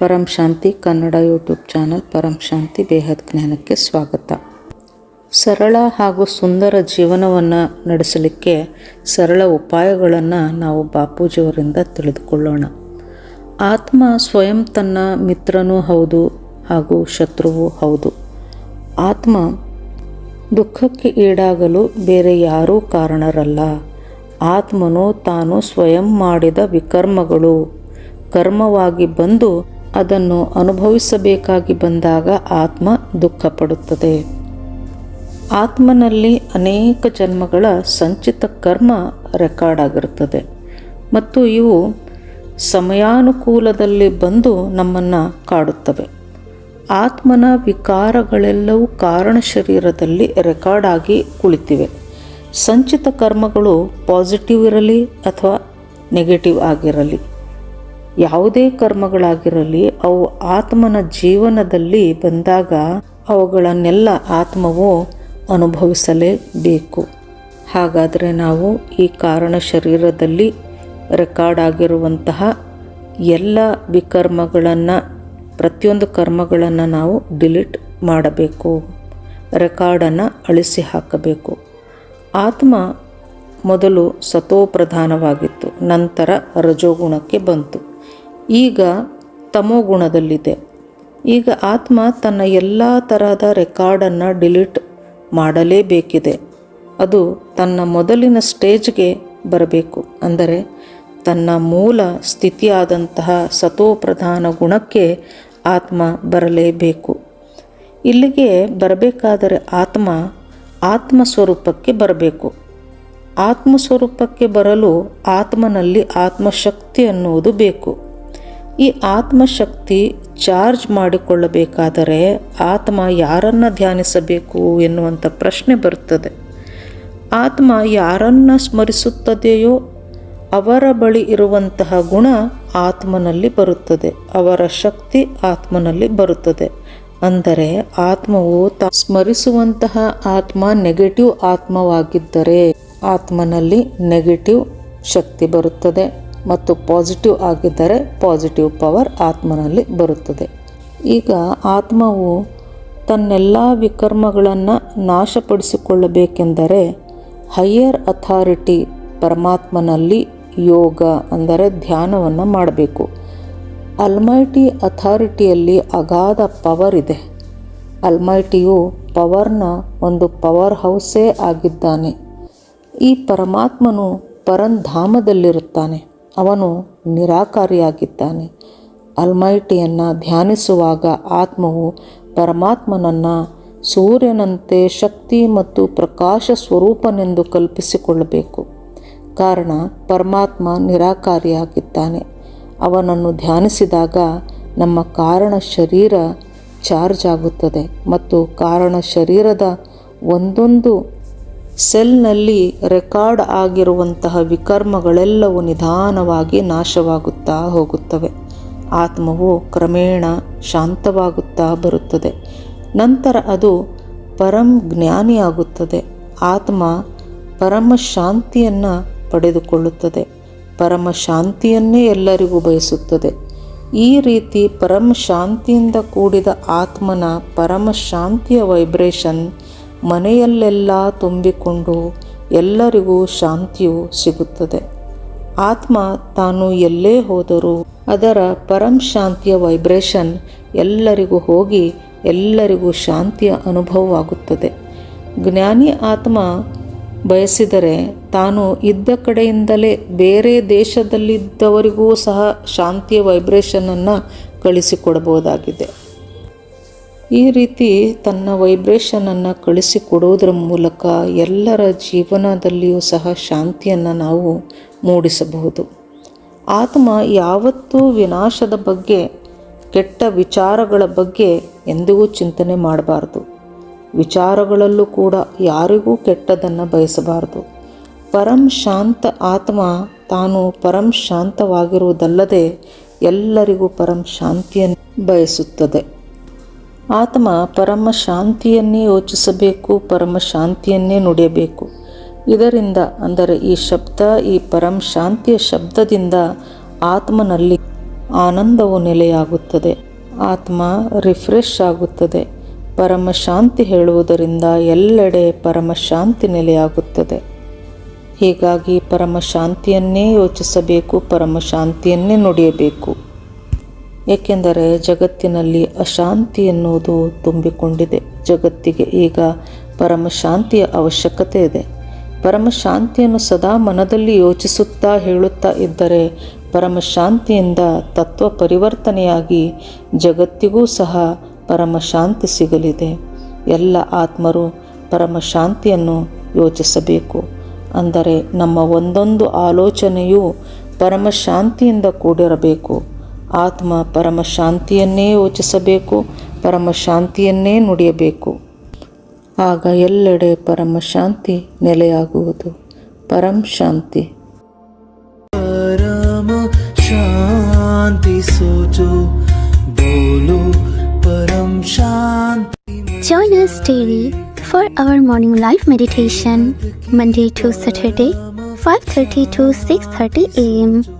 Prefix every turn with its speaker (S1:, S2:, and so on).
S1: ಪರಂ Shanti Kannada YouTube channel Param Shanti ಬೇಹದ್ ಜ್ಞಾನಕ್ಕೆ ಸ್ವಾಗತ. ಸರಳ ಹಾಗೂ ಸುಂದರ ಜೀವನವನ್ನು ನಡೆಸಲಿಕ್ಕೆ ಸರಳ ಉಪಾಯಗಳನ್ನು ನಾವು ಬಾಪೂಜಿಯವರಿಂದ ತಿಳಿದುಕೊಳ್ಳೋಣ. ಆತ್ಮ ಸ್ವಯಂ ತನ್ನ ಮಿತ್ರನೂ ಹೌದು ಹಾಗೂ ಶತ್ರುವೂ ಹೌದು. ಆತ್ಮ ದುಃಖಕ್ಕೆ ಈಡಾಗಲು ಬೇರೆ ಯಾರೂ ಕಾರಣರಲ್ಲ. ಆತ್ಮನು ತಾನು ಸ್ವಯಂ ಮಾಡಿದ ವಿಕರ್ಮಗಳು. ಕರ್ಮವಾಗಿ ಬಂದು ಅದನ್ನು ಅನುಭವಿಸಬೇಕಾಗಿ ಬಂದಾಗ ಆತ್ಮ ದುಃಖ ಪಡುತ್ತದೆ ಆತ್ಮನಲ್ಲಿ ಅನೇಕ ಜನ್ಮಗಳ ಸಂಚಿತ ಕರ್ಮ ರೆಕಾರ್ಡ್ ಆಗಿರುತ್ತದೆ. ಮತ್ತು ಇವು ಸಮಯಾನುಕೂಲದಲ್ಲಿ ಬಂದು ನಮ್ಮನ್ನು ಕಾಡುತ್ತವೆ. ಆತ್ಮನ ವಿಕಾರಗಳೆಲ್ಲವೂ ಕಾರಣ ಶರೀರದಲ್ಲಿ ರೆಕಾರ್ಡ್ ಆಗಿ ಕುಳಿತಿವೆ. ಸಂಚಿತ ಕರ್ಮಗಳು ಪಾಸಿಟಿವ್ ಇರಲಿ ಅಥವಾ ನೆಗೆಟಿವ್ ಆಗಿರಲಿ. ಯಾವುದೇ ಕರ್ಮಗಳಾಗಿರಲಿ, ಅವು ಆತ್ಮನ ಜೀವನದಲ್ಲಿ ಬಂದಾಗ ಅವುಗಳನ್ನೆಲ್ಲ ಆತ್ಮವು ಅನುಭವಿಸಲೇಬೇಕು. ಹಾಗಾದರೆ ನಾವು ಈ ಕಾರಣ ಶರೀರದಲ್ಲಿ ರೆಕಾರ್ಡ್ ಆಗಿರುವಂತಹ ಎಲ್ಲ ವಿಕರ್ಮಗಳನ್ನು, ಪ್ರತಿಯೊಂದು ಕರ್ಮಗಳನ್ನು ನಾವು ಡಿಲೀಟ್ ಮಾಡಬೇಕು. ರೆಕಾರ್ಡನ್ನು ಅಳಿಸಿ ಹಾಕಬೇಕು. ಆತ್ಮ ಮೊದಲು ಸತೋಪ್ರಧಾನವಾಗಿತ್ತು, ನಂತರ ರಜೋಗುಣಕ್ಕೆ ಬಂತು. ಈಗ ತಮೋಗುಣದಲ್ಲಿದೆ ಈಗ ಆತ್ಮ ತನ್ನ ಎಲ್ಲ ತರಹದ ರೆಕಾರ್ಡನ್ನು ಡಿಲೀಟ್ ಮಾಡಲೇಬೇಕಿದೆ. ಅದು ತನ್ನ ಮೊದಲಿನ ಸ್ಟೇಜ್ಗೆ ಬರಬೇಕು. ಅಂದರೆ ತನ್ನ ಮೂಲ ಸ್ಥಿತಿಯಾದಂತಹ ಸತೋಪ್ರಧಾನ ಗುಣಕ್ಕೆ ಆತ್ಮ ಬರಲೇಬೇಕು. ಇಲ್ಲಿಗೆ ಬರಬೇಕಾದರೆ ಆತ್ಮ ಆತ್ಮ ಸ್ವರೂಪಕ್ಕೆ ಬರಬೇಕು. ಆತ್ಮ ಸ್ವರೂಪಕ್ಕೆ ಬರಲು ಆತ್ಮನಲ್ಲಿ ಆತ್ಮಶಕ್ತಿ ಅನ್ನುವುದು ಬೇಕು. ಈ ಆತ್ಮಶಕ್ತಿ ಚಾರ್ಜ್ ಮಾಡಿಕೊಳ್ಳಬೇಕಾದರೆ ಆತ್ಮ ಯಾರನ್ನು ಧ್ಯಾನಿಸಬೇಕು ಎನ್ನುವಂಥ ಪ್ರಶ್ನೆ ಬರುತ್ತದೆ. ಆತ್ಮ ಯಾರನ್ನು ಸ್ಮರಿಸುತ್ತದೆಯೋ ಅವರ ಬಳಿ ಇರುವಂತಹ ಗುಣ ಆತ್ಮನಲ್ಲಿ ಬರುತ್ತದೆ. ಅವರ ಶಕ್ತಿ ಆತ್ಮನಲ್ಲಿ ಬರುತ್ತದೆ. ಅಂದರೆ ಆತ್ಮವು ತ ಸ್ಮರಿಸುವಂತಹ ಆತ್ಮ ನೆಗೆಟಿವ್ ಆತ್ಮವಾಗಿದ್ದರೆ ಆತ್ಮನಲ್ಲಿ ನೆಗೆಟಿವ್ ಶಕ್ತಿ ಬರುತ್ತದೆ. ಮತ್ತು ಪಾಸಿಟಿವ್ ಆಗಿದ್ದರೆ ಪಾಸಿಟಿವ್ ಪವರ್ ಆತ್ಮನಲ್ಲಿ ಬರುತ್ತದೆ. ಈಗ ಆತ್ಮವು ತನ್ನೆಲ್ಲ ವಿಕರ್ಮಗಳನ್ನು ನಾಶಪಡಿಸಿಕೊಳ್ಳಬೇಕೆಂದರೆ ಹೈಯರ್ ಅಥಾರಿಟಿ ಪರಮಾತ್ಮನಲ್ಲಿ ಯೋಗ ಅಂದರೆ ಧ್ಯಾನವನ್ನು ಮಾಡಬೇಕು. ಅಲ್ಮೈಟಿ ಅಥಾರಿಟಿಯಲ್ಲಿ ಅಗಾಧ ಪವರ್ ಇದೆ. ಅಲ್ಮೈಟಿಯು ಪವರ್ನ ಒಂದು ಪವರ್ ಹೌಸೇ ಆಗಿದ್ದಾನೆ. ಈ ಪರಮಾತ್ಮನು ಪರಂಧಾಮದಲ್ಲಿರುತ್ತಾನೆ. ಅವನು ನಿರಾಕಾರಿಯಾಗಿದ್ದಾನೆ. ಅಲ್ಮೈಟಿಯನ್ನು ಧ್ಯಾನಿಸುವಾಗ ಆತ್ಮವು ಪರಮಾತ್ಮನನ್ನು ಸೂರ್ಯನಂತೆ ಶಕ್ತಿ ಮತ್ತು ಪ್ರಕಾಶ ಸ್ವರೂಪನೆಂದು ಕಲ್ಪಿಸಿಕೊಳ್ಳಬೇಕು. ಕಾರಣ, ಪರಮಾತ್ಮ ನಿರಾಕಾರಿಯಾಗಿದ್ದಾನೆ. ಅವನನ್ನು ಧ್ಯಾನಿಸಿದಾಗ ನಮ್ಮ ಕಾರಣ ಶರೀರ ಚಾರ್ಜ್ ಆಗುತ್ತದೆ ಮತ್ತು ಕಾರಣ ಶರೀರದ ಒಂದೊಂದು ಸೆಲ್ನಲ್ಲಿ ರೆಕಾರ್ಡ್ ಆಗಿರುವಂತಹ ವಿಕರ್ಮಗಳೆಲ್ಲವೂ ನಿಧಾನವಾಗಿ ನಾಶವಾಗುತ್ತಾ ಹೋಗುತ್ತವೆ. ಆತ್ಮವು ಕ್ರಮೇಣ ಶಾಂತವಾಗುತ್ತಾ ಬರುತ್ತದೆ. ನಂತರ ಅದು ಪರಂ ಜ್ಞಾನಿಯಾಗುತ್ತದೆ. ಆತ್ಮ ಪರಮ ಶಾಂತಿಯನ್ನು ಪಡೆದುಕೊಳ್ಳುತ್ತದೆ. ಪರಮ ಶಾಂತಿಯನ್ನೇ ಎಲ್ಲರಿಗೂ ಬಯಸುತ್ತದೆ. ಈ ರೀತಿ ಪರಮ ಶಾಂತಿಯಿಂದ ಕೂಡಿದ ಆತ್ಮನ ಪರಮ ಶಾಂತಿಯ ವೈಬ್ರೇಷನ್ ಮನೆಯಲ್ಲೆಲ್ಲ ತುಂಬಿಕೊಂಡು ಎಲ್ಲರಿಗೂ ಶಾಂತಿಯು ಸಿಗುತ್ತದೆ. ಆತ್ಮ ತಾನು ಎಲ್ಲೇ ಹೋದರೂ ಅದರ ಪರಂ ಶಾಂತಿಯ ವೈಬ್ರೇಷನ್ ಎಲ್ಲರಿಗೂ ಹೋಗಿ ಎಲ್ಲರಿಗೂ ಶಾಂತಿಯ ಅನುಭವವಾಗುತ್ತದೆ. ಜ್ಞಾನಿ ಆತ್ಮ ಬಯಸಿದರೆ ತಾನು ಇದ್ದ ಕಡೆಯಿಂದಲೇ ಬೇರೆ ದೇಶದಲ್ಲಿದ್ದವರಿಗೂ ಸಹ ಶಾಂತಿಯ ವೈಬ್ರೇಷನನ್ನು ಕಳಿಸಿಕೊಡಬಹುದಾಗಿದೆ. ಈ ರೀತಿ ತನ್ನ ವೈಬ್ರೇಷನನ್ನು ಕಳಿಸಿಕೊಡೋದ್ರ ಮೂಲಕ ಎಲ್ಲರ ಜೀವನದಲ್ಲಿಯೂ ಸಹ ಶಾಂತಿಯನ್ನು ನಾವು ಮೂಡಿಸಬಹುದು. ಆತ್ಮ ಯಾವತ್ತೂ ವಿನಾಶದ ಬಗ್ಗೆ, ಕೆಟ್ಟ ವಿಚಾರಗಳ ಬಗ್ಗೆ ಎಂದಿಗೂ ಚಿಂತನೆ ಮಾಡಬಾರ್ದು. ವಿಚಾರಗಳಲ್ಲೂ ಕೂಡ ಯಾರಿಗೂ ಕೆಟ್ಟದನ್ನು ಬಯಸಬಾರದು. ಪರಂ ಶಾಂತ ಆತ್ಮ ತಾನು ಪರಂ ಶಾಂತವಾಗಿರುವುದಲ್ಲದೆ ಎಲ್ಲರಿಗೂ ಪರಂ ಶಾಂತಿಯನ್ನು ಬಯಸುತ್ತದೆ. ಆತ್ಮ ಪರಮ ಶಾಂತಿಯನ್ನೇ ಯೋಚಿಸಬೇಕು, ಪರಮ ಶಾಂತಿಯನ್ನೇ ನುಡಿಯಬೇಕು. ಇದರಿಂದ ಅಂದರೆ ಈ ಶಬ್ದ, ಈ ಪರಮ ಶಾಂತಿಯ ಶಬ್ದದಿಂದ ಆತ್ಮನಲ್ಲಿ ಆನಂದವು ನೆಲೆಯಾಗುತ್ತದೆ. ಆತ್ಮ ರಿಫ್ರೆಶ್ ಆಗುತ್ತದೆ. ಪರಮ ಶಾಂತಿ ಹೇಳುವುದರಿಂದ ಎಲ್ಲೆಡೆ ಪರಮ ಶಾಂತಿ ನೆಲೆಯಾಗುತ್ತದೆ. ಹೀಗಾಗಿ ಪರಮ ಶಾಂತಿಯನ್ನೇ ಯೋಚಿಸಬೇಕು, ಪರಮ ಶಾಂತಿಯನ್ನೇ ನುಡಿಯಬೇಕು. ಏಕೆಂದರೆ ಜಗತ್ತಿನಲ್ಲಿ ಅಶಾಂತಿ ಎನ್ನುವುದು ತುಂಬಿಕೊಂಡಿದೆ. ಜಗತ್ತಿಗೆ ಈಗ ಪರಮಶಾಂತಿಯ ಅವಶ್ಯಕತೆ ಇದೆ. ಪರಮಶಾಂತಿಯನ್ನು ಸದಾ ಮನದಲ್ಲಿ ಯೋಚಿಸುತ್ತಾ ಹೇಳುತ್ತಾ ಇದ್ದರೆ ಪರಮಶಾಂತಿಯಿಂದ ತತ್ವ ಪರಿವರ್ತನೆಯಾಗಿ ಜಗತ್ತಿಗೂ ಸಹ ಪರಮಶಾಂತಿ ಸಿಗಲಿದೆ. ಎಲ್ಲ ಆತ್ಮರು ಪರಮಶಾಂತಿಯನ್ನು ಯೋಚಿಸಬೇಕು. ಅಂದರೆ ನಮ್ಮ ಒಂದೊಂದು ಆಲೋಚನೆಯೂ ಪರಮಶಾಂತಿಯಿಂದ ಕೂಡಿರಬೇಕು. ಆತ್ಮ ಪರಮ ಶಾಂತಿಯನ್ನೇ ಯೋಚಿಸಬೇಕು ಪರಮ ಶಾಂತಿಯನ್ನೇ ನುಡಿಯಬೇಕು. ಆಗ ಎಲ್ಲೆಡೆ ಪರಮ ಶಾಂತಿ ನೆಲೆಯಾಗುವುದು. ಪರಂ ಶಾಂತಿ.
S2: ಪರಮ ಶಾಂತಿ ಸೋಚು ಬೋಲು ಪರಂ ಶಾಂತಿ.
S3: Join us our for our morning Monday meditation Monday to Saturday 5:30 to 6:30 a.m.